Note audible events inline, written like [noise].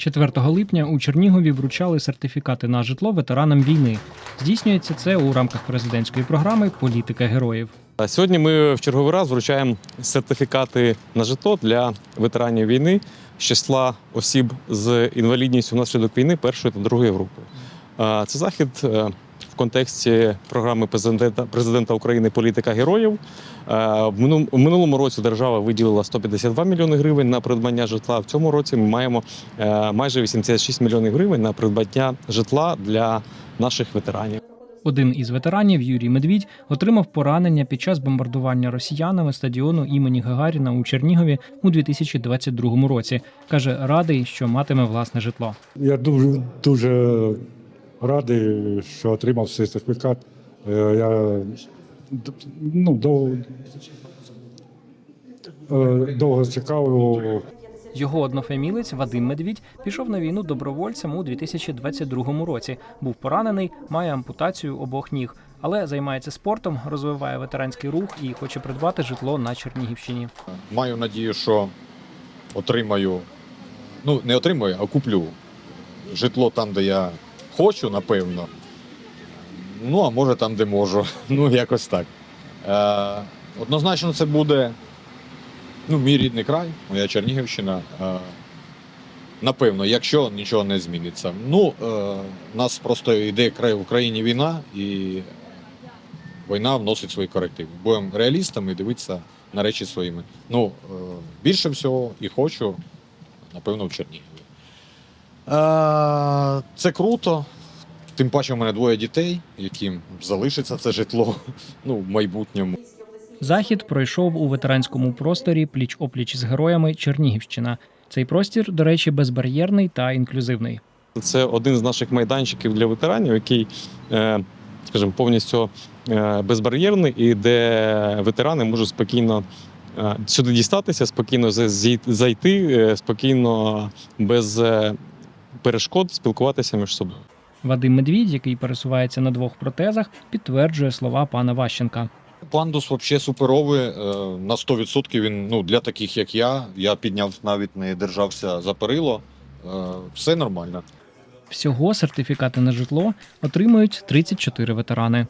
4 липня у Чернігові вручали сертифікати на житло ветеранам війни. Здійснюється це у рамках президентської програми Політика героїв. Сьогодні ми в черговий раз вручаємо сертифікати на житло для ветеранів війни з числа осіб з інвалідністю внаслідок війни першої та другої групи. Це захід е, контексті програми президента, президента України Політика героїв. Е, В мину- минулому році держава виділила 152 мільйони гривень на придбання житла. В цьому році ми маємо е, майже 86 мільйонів гривень на придбання житла для наших ветеранів. Один із ветеранів, Юрій Медвідь, отримав поранення під час бомбардування росіянами стадіону імені Гагаріна у Чернігові у 2022 році. каже, радий, що матиме власне житло. Я дуже дуже радий, що отримав цей сертифікат. Е, Я ну, дов- е, довго чекав. Його однофамілець Вадим Медвідь пішов на війну добровольцем у 2022 році. Був поранений, має ампутацію обох ніг, але займається спортом, розвиває ветеранський рух і хоче придбати житло на Чернігівщині. Маю надію, що отримаю, ну не отримаю, а куплю житло там, де я хочу, напевно. Ну, а може там, де можу. [laughs] Ну, якось так. Е, однозначно, це буде ну, мій рідний край, моя Чернігівщина. Е, напевно, якщо нічого не зміниться. Ну, е, у нас просто йде край в Україні війна, і війна вносить свої корективи. Будемо реалістами дивитися на речі своїми. Ну, е, більше всього і хочу, напевно, в Чернігові. Е, це круто. Тим паче, у мене двоє дітей, яким залишиться це житло [laughs] ну, в майбутньому. Захід пройшов у ветеранському просторі пліч опліч з героями Чернігівщина. Цей простір, до речі, безбар'єрний та інклюзивний. Це один з наших майданчиків для ветеранів, який, е, скажімо, повністю е, безбар'єрний і де ветерани можуть спокійно сюди дістатися, спокійно за- зайти, спокійно без перешкод спілкуватися між собою. Вадим Медвідь, який пересувається на двох протезах, підтверджує слова пана Ващенка. Пандус взагалі суперовий. е, На 100% він ну, для таких, як я. Я підняв навіть не держався за перило. Е, Все нормально. Всього сертифікати на житло отримують 34 ветерани.